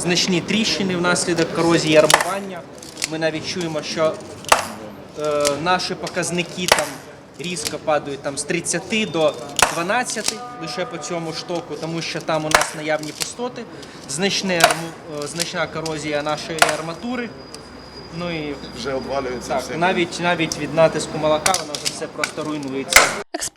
значні тріщини внаслідок корозії армування. Ми навіть чуємо, що е, наші показники там різко падають там, з 30 до 12 лише по цьому штоку, тому що там у нас наявні пустоти, значне, арму- е, значна корозія нашої арматури. Ну і Вже обвалюється так, все. навіть, навіть від натиску молока воно вже все просто руйнується.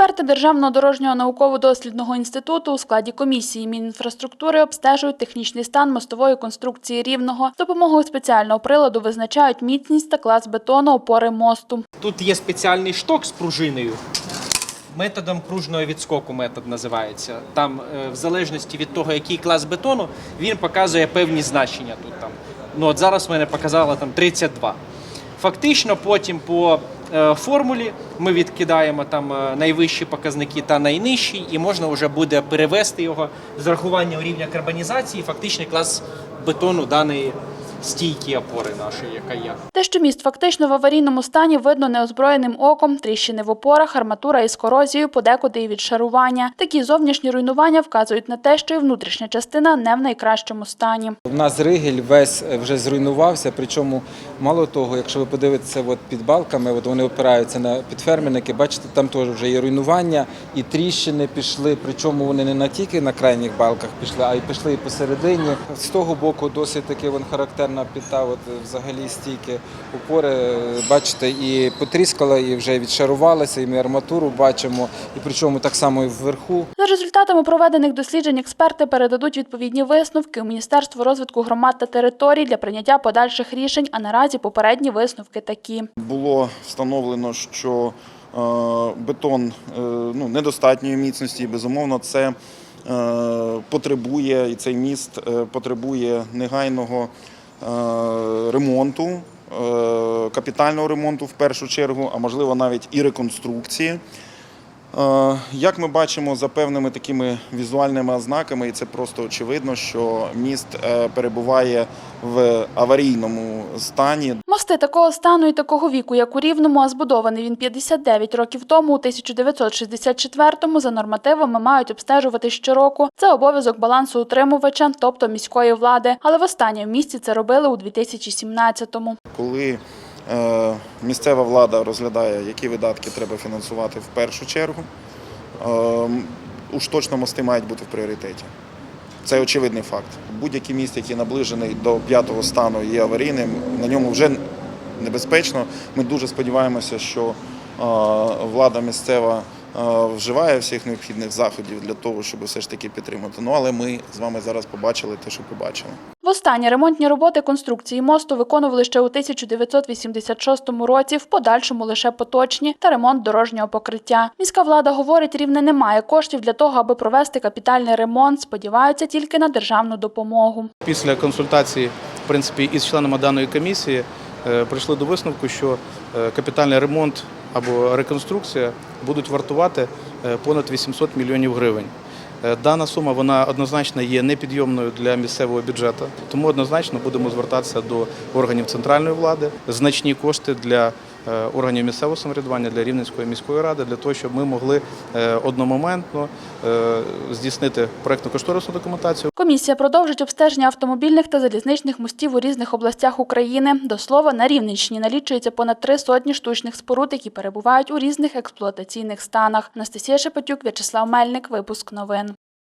Експерти Державного дорожнього науково-дослідного інституту у складі комісії Мінінфраструктури обстежують технічний стан мостової конструкції рівного. З допомогою спеціального приладу визначають міцність та клас бетону опори мосту. Тут є спеціальний шток з пружиною. Методом пружного відскоку метод називається. Там, е, в залежності від того, який клас бетону, він показує певні значення. Тут там. Ну от зараз мене показало там 32. Фактично, потім по формулі. Ми відкидаємо там е, найвищі показники та найнижчі, і можна вже буде перевести його з рахуванням рівня карбонізації, фактичний клас бетону даної стійки опори нашої, яка є. Те, що міст фактично в аварійному стані, видно неозброєним оком, тріщини в опорах, арматура із корозією, подекуди і від шарування. Такі зовнішні руйнування вказують на те, що і внутрішня частина не в найкращому стані. У нас ригель весь вже зруйнувався, причому мало того, якщо ви подивитеся от під балками, от вони опираються на підфермерники, бачите, там теж вже є руйнування, і тріщини пішли, причому вони не на тільки на крайніх балках пішли, а й пішли і посередині. З того боку досить таки вон характерна підта, от взагалі стійки опори, бачите, і потріскала, і вже відшарувалася, і ми арматуру бачимо, і причому так само і вверху. За результатами проведених досліджень експерти передадуть відповідні висновки у Міністерство розвитку громад та територій для прийняття подальших рішень. А наразі попередні висновки такі. Було встановлено, що е, бетон е, ну, недостатньої міцності, і безумовно, це е, потребує, і цей міст потребує негайного ремонту, е, капітального ремонту в першу чергу, а можливо навіть і реконструкції. Е, Як ми бачимо за певними такими візуальними ознаками, і це просто очевидно, що міст е, перебуває в аварійному стані. Мости такого стану і такого віку, як у Рівному, а збудований він 59 років тому, у 1964-му, за нормативами мають обстежувати щороку. Це обов'язок балансоутримувача, тобто міської влади. Але востаннє в місті це робили у 2017-му. Коли місцева влада розглядає, які видатки треба фінансувати в першу чергу, е, уж точно мости мають бути в пріоритеті. Це очевидний факт. Будь-який міст, який наближений до п'ятого стану, є аварійним, на ньому вже небезпечно. Ми дуже сподіваємося, що е, влада місцева е, вживає всіх необхідних заходів для того, щоб все ж таки підтримати. Ну але ми з вами зараз побачили те, що побачили. Востаннє ремонтні роботи конструкції мосту виконували ще у 1986 році, в подальшому лише поточні та ремонт дорожнього покриття. Міська влада говорить, рівне немає коштів для того, аби провести капітальний ремонт. Сподіваються тільки на державну допомогу. Після консультації в принципі, із членами даної комісії е, прийшли до висновку, що е, капітальний ремонт або реконструкція будуть вартувати е, понад 800 мільйонів гривень. Е, Дана сума вона однозначно є непідйомною для місцевого бюджету, тому однозначно будемо звертатися до органів центральної влади. Значні кошти для органів місцевого самоврядування, для Рівненської міської ради, для того, щоб ми могли е, одномоментно е, здійснити проєктно-кошторисну документацію. Комісія продовжить обстеження автомобільних та залізничних мостів у різних областях України. До слова, на Рівненщині налічується понад три сотні штучних споруд, які перебувають у різних експлуатаційних станах. Анастасія Шепетюк, В'ячеслав Мельник. Випуск новин.